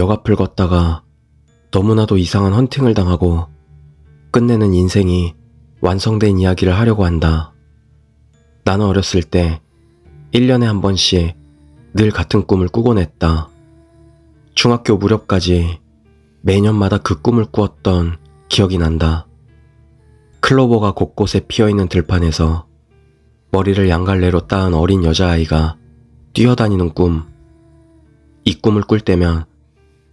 역 앞을 걷다가 너무나도 이상한 헌팅을 당하고 끝내는 인생이 완성된 이야기를 하려고 한다. 나는 어렸을 때 1년에 한 번씩 늘 같은 꿈을 꾸곤 했다. 중학교 무렵까지 매년마다 그 꿈을 꾸었던 기억이 난다. 클로버가 곳곳에 피어있는 들판에서 머리를 양갈래로 따은 어린 여자아이가 뛰어다니는 꿈. 이 꿈을 꿀 때면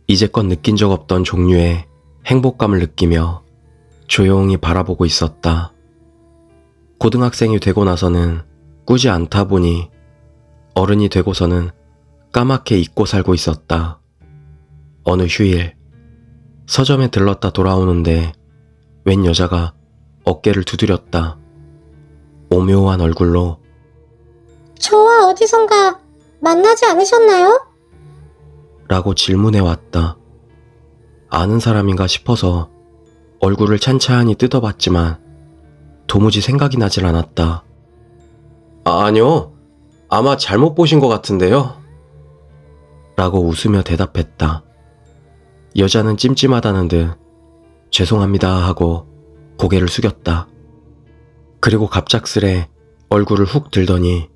이제껏 느낀 적 없던 종류의 행복감을 느끼며 조용히 바라보고 있었다. 고등학생이 되고 나서는 꾸지 않다 보니 어른이 되고서는 까맣게 잊고 살고 있었다. 어느 휴일, 서점에 들렀다 돌아오는데 웬 여자가 어깨를 두드렸다. 오묘한 얼굴로 저와 어디선가 만나지 않으셨나요? 라고 질문해 왔다. 아는 사람인가 싶어서 얼굴을 찬찬히 뜯어봤지만 도무지 생각이 나질 않았다. 아, 아니요. 아마 잘못 보신 것 같은데요. 라고 웃으며 대답했다. 여자는 찜찜하다는 듯 죄송합니다 하고 고개를 숙였다. 그리고 갑작스레 얼굴을 훅 들더니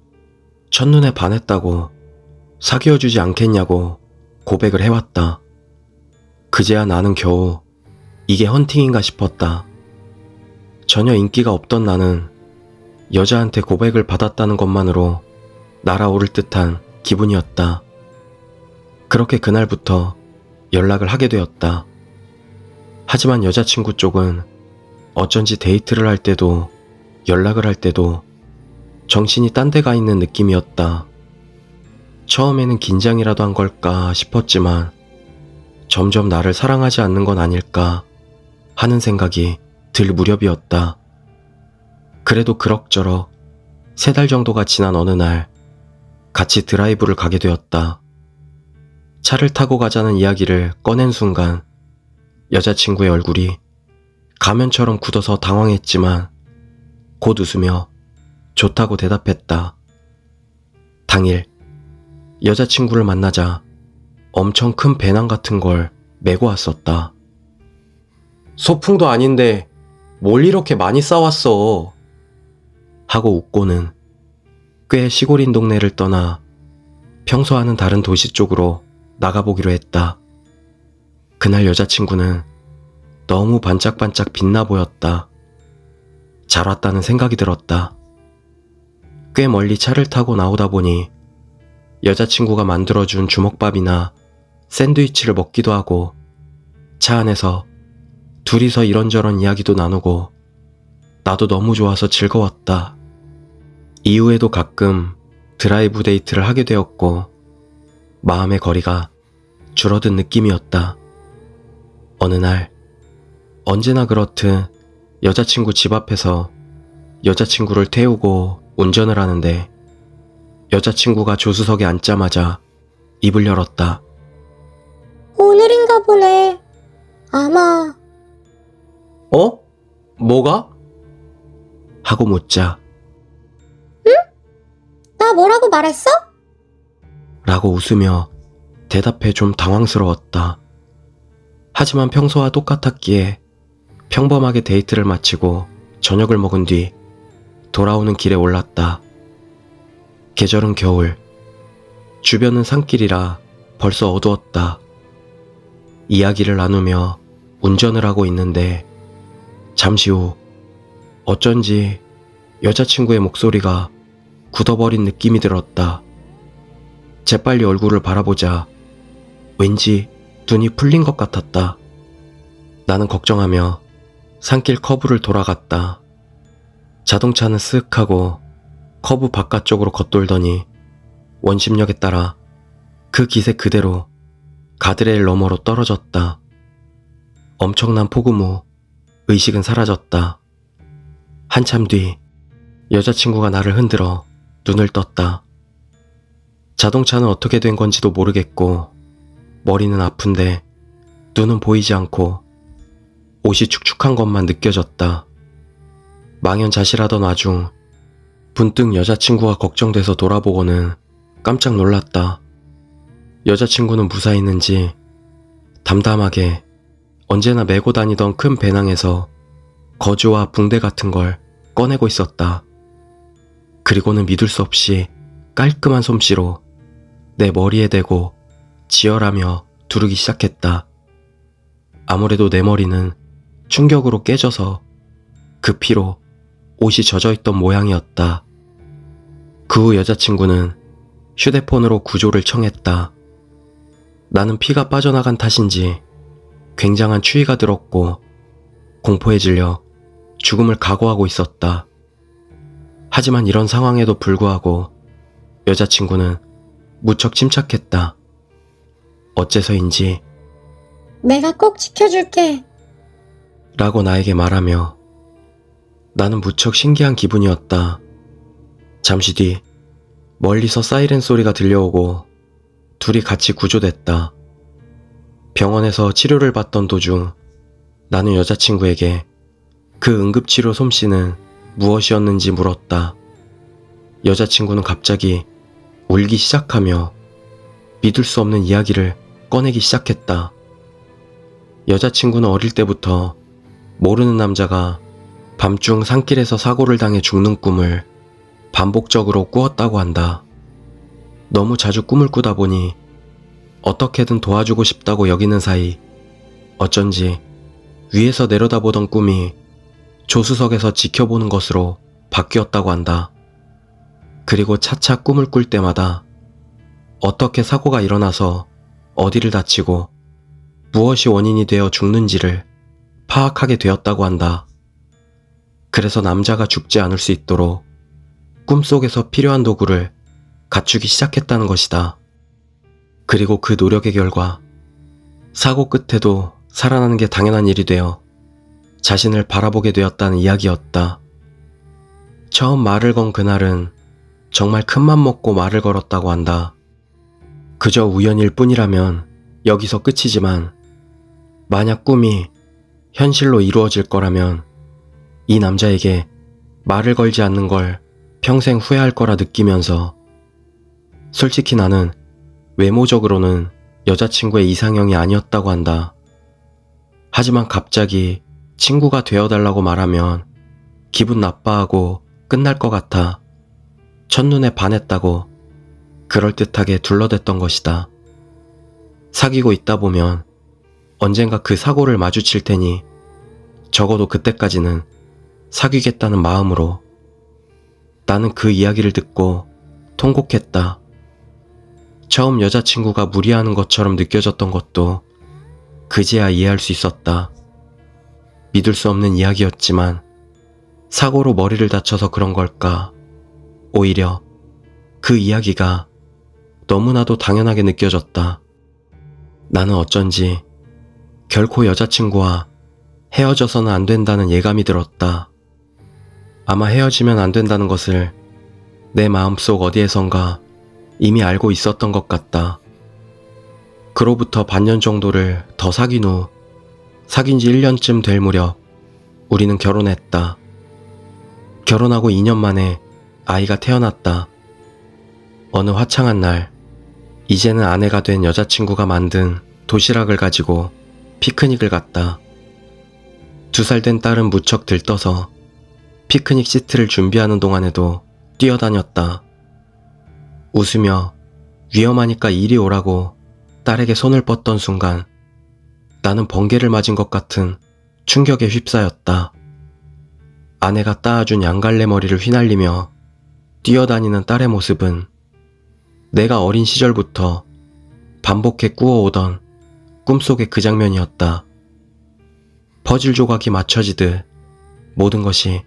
첫눈에 반했다고 사귀어주지 않겠냐고 고백을 해왔다. 그제야 나는 겨우 이게 헌팅인가 싶었다. 전혀 인기가 없던 나는 여자한테 고백을 받았다는 것만으로 날아오를 듯한 기분이었다. 그렇게 그날부터 연락을 하게 되었다. 하지만 여자친구 쪽은 어쩐지 데이트를 할 때도 연락을 할 때도 정신이 딴 데 가 있는 느낌이었다. 처음에는 긴장이라도 한 걸까 싶었지만 점점 나를 사랑하지 않는 건 아닐까 하는 생각이 들 무렵이었다. 그래도 그럭저럭 세 달 정도가 지난 어느 날 같이 드라이브를 가게 되었다. 차를 타고 가자는 이야기를 꺼낸 순간 여자친구의 얼굴이 가면처럼 굳어서 당황했지만 곧 웃으며 좋다고 대답했다. 당일 여자친구를 만나자 엄청 큰 배낭 같은 걸 메고 왔었다. 소풍도 아닌데 뭘 이렇게 많이 싸왔어. 하고 웃고는 꽤 시골인 동네를 떠나 평소와는 다른 도시 쪽으로 나가보기로 했다. 그날 여자친구는 너무 반짝반짝 빛나 보였다. 잘 왔다는 생각이 들었다. 꽤 멀리 차를 타고 나오다 보니 여자친구가 만들어준 주먹밥이나 샌드위치를 먹기도 하고 차 안에서 둘이서 이런저런 이야기도 나누고 나도 너무 좋아서 즐거웠다. 이후에도 가끔 드라이브 데이트를 하게 되었고 마음의 거리가 줄어든 느낌이었다. 어느 날 언제나 그렇듯 여자친구 집 앞에서 여자친구를 태우고 운전을 하는데 여자친구가 조수석에 앉자마자 입을 열었다. 오늘인가 보네. 아마 어? 뭐가? 하고 묻자 나 뭐라고 말했어? 라고 웃으며 대답해 좀 당황스러웠다. 하지만 평소와 똑같았기에 평범하게 데이트를 마치고 저녁을 먹은 뒤 돌아오는 길에 올랐다. 계절은 겨울. 주변은 산길이라 벌써 어두웠다. 이야기를 나누며 운전을 하고 있는데 잠시 후 어쩐지 여자친구의 목소리가 굳어버린 느낌이 들었다. 재빨리 얼굴을 바라보자 왠지 눈이 풀린 것 같았다. 나는 걱정하며 산길 커브를 돌아갔다. 자동차는 쓱 하고 커브 바깥쪽으로 겉돌더니 원심력에 따라 그 기세 그대로 가드레일 너머로 떨어졌다. 엄청난 폭음 후 의식은 사라졌다. 한참 뒤 여자친구가 나를 흔들어 눈을 떴다. 자동차는 어떻게 된 건지도 모르겠고 머리는 아픈데 눈은 보이지 않고 옷이 축축한 것만 느껴졌다. 망연자실하던 와중 문득 여자친구가 걱정돼서 돌아보고는 깜짝 놀랐다. 여자친구는 무사했는지 담담하게 언제나 메고 다니던 큰 배낭에서 거즈와 붕대 같은 걸 꺼내고 있었다. 그리고는 믿을 수 없이 깔끔한 솜씨로 내 머리에 대고 지혈하며 두르기 시작했다. 아무래도 내 머리는 충격으로 깨져서 그 피로 옷이 젖어 있던 모양이었다. 그 후 여자친구는 휴대폰으로 구조를 청했다. 나는 피가 빠져나간 탓인지 굉장한 추위가 들었고 공포에 질려 죽음을 각오하고 있었다. 하지만 이런 상황에도 불구하고 여자친구는 무척 침착했다. 어째서인지 내가 꼭 지켜줄게. 라고 나에게 말하며 나는 무척 신기한 기분이었다. 잠시 뒤 멀리서 사이렌 소리가 들려오고 둘이 같이 구조됐다. 병원에서 치료를 받던 도중 나는 여자친구에게 그 응급치료 솜씨는 무엇이었는지 물었다. 여자친구는 갑자기 울기 시작하며 믿을 수 없는 이야기를 꺼내기 시작했다. 여자친구는 어릴 때부터 모르는 남자가 밤중 산길에서 사고를 당해 죽는 꿈을 반복적으로 꾸었다고 한다. 너무 자주 꿈을 꾸다 보니 어떻게든 도와주고 싶다고 여기는 사이 어쩐지 위에서 내려다보던 꿈이 조수석에서 지켜보는 것으로 바뀌었다고 한다. 그리고 차차 꿈을 꿀 때마다 어떻게 사고가 일어나서 어디를 다치고 무엇이 원인이 되어 죽는지를 파악하게 되었다고 한다. 그래서 남자가 죽지 않을 수 있도록 꿈속에서 필요한 도구를 갖추기 시작했다는 것이다. 그리고 그 노력의 결과 사고 끝에도 살아나는 게 당연한 일이 되어 자신을 바라보게 되었다는 이야기였다. 처음 말을 건 그날은 정말 큰맘 먹고 말을 걸었다고 한다. 그저 우연일 뿐이라면 여기서 끝이지만 만약 꿈이 현실로 이루어질 거라면 이 남자에게 말을 걸지 않는 걸 평생 후회할 거라 느끼면서 솔직히 나는 외모적으로는 여자친구의 이상형이 아니었다고 한다. 하지만 갑자기 친구가 되어달라고 말하면 기분 나빠하고 끝날 것 같아 첫눈에 반했다고 그럴듯하게 둘러댔던 것이다. 사귀고 있다 보면 언젠가 그 사고를 마주칠 테니 적어도 그때까지는 사귀겠다는 마음으로 나는 그 이야기를 듣고 통곡했다. 처음 여자친구가 무리하는 것처럼 느껴졌던 것도 그제야 이해할 수 있었다. 믿을 수 없는 이야기였지만 사고로 머리를 다쳐서 그런 걸까? 오히려 그 이야기가 너무나도 당연하게 느껴졌다. 나는 어쩐지 결코 여자친구와 헤어져서는 안 된다는 예감이 들었다. 아마 헤어지면 안 된다는 것을 내 마음속 어디에선가 이미 알고 있었던 것 같다. 그로부터 반년 정도를 더 사귄 후 사귄 지 1년쯤 될 무렵 우리는 결혼했다. 결혼하고 2년 만에 아이가 태어났다. 어느 화창한 날, 이제는 아내가 된 여자친구가 만든 도시락을 가지고 피크닉을 갔다. 두 살 된 딸은 무척 들떠서 피크닉 시트를 준비하는 동안에도 뛰어다녔다. 웃으며 위험하니까 이리 오라고 딸에게 손을 뻗던 순간 나는 번개를 맞은 것 같은 충격에 휩싸였다. 아내가 따아준 양갈래 머리를 휘날리며 뛰어다니는 딸의 모습은 내가 어린 시절부터 반복해 꾸어오던 꿈속의 그 장면이었다. 퍼즐 조각이 맞춰지듯 모든 것이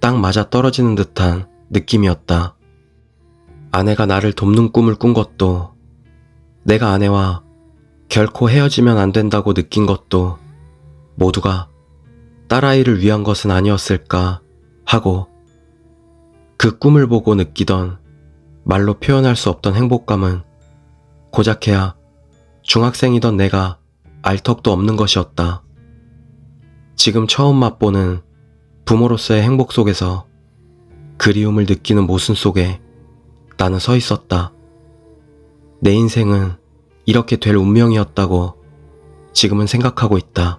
딱 맞아 떨어지는 듯한 느낌이었다. 아내가 나를 돕는 꿈을 꾼 것도 내가 아내와 결코 헤어지면 안 된다고 느낀 것도 모두가 딸아이를 위한 것은 아니었을까 하고 그 꿈을 보고 느끼던 말로 표현할 수 없던 행복감은 고작해야 중학생이던 내가 알 턱도 없는 것이었다. 지금 처음 맛보는 부모로서의 행복 속에서 그리움을 느끼는 모순 속에 나는 서 있었다. 내 인생은 이렇게 될 운명이었다고 지금은 생각하고 있다.